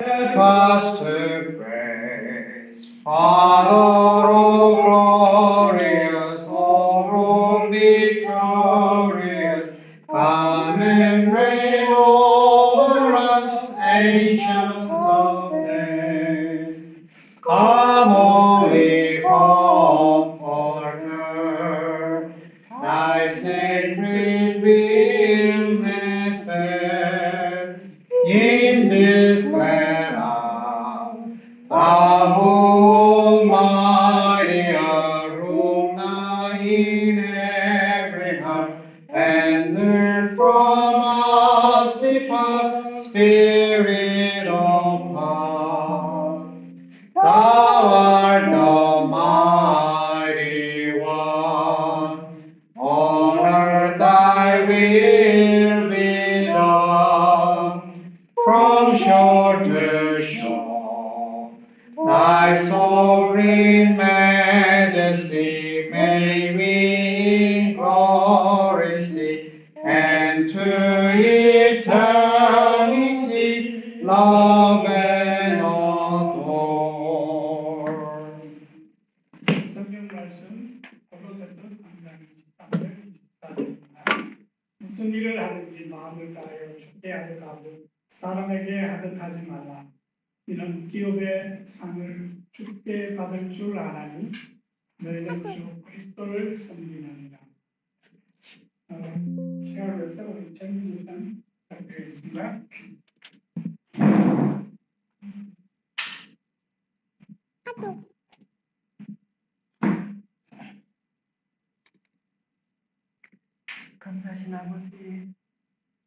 Help us to praise. Father, O glorious, O victorious, come and reign over us, ancients of days. Come, Holy Comforter, thy sacred will Thou Almighty art, in every heart, and earth from us depart, Spirit of. Thou art the mighty one. On earth thy will be done. From shore to shore. Thy sovereign majesty may we in glory see, and to eternity love and adore. 성경 말씀 골로새서 3장 23절 24절입니다. 무슨 일을 하든지 마음을 다하여 죽게 하듯 하고 사람에게 하듯 하지 말라. 이는 기업의 상을 죽게 받을 줄 아나니 너희는 주 그리스도를 섬기느니라. 어, 시간에서 우리 정기san 부탁드리겠습니다. 감사하신 아버지,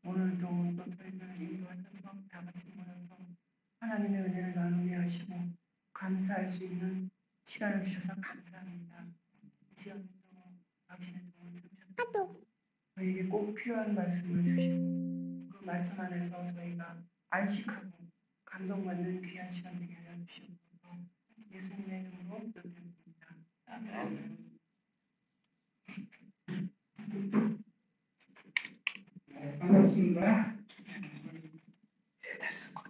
오늘도 또 저희들을 인도하셔서 다 같이 하나님의 은혜를 나누게 하시고 감사할 수 있는 시간을 주셔서 감사합니다. 이 시간도 당신의 도움을 주셔서 저희에게 꼭 필요한 말씀을 주시고 그 말씀 안에서 저희가 안식하고 감동받는 귀한 시간 되게 하여 주시옵소서 예수님의 이름으로 기도드립니다. 아멘. 네, 반갑습니다. 네, 것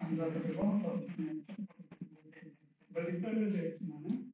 comes out of the bottom and the internal direction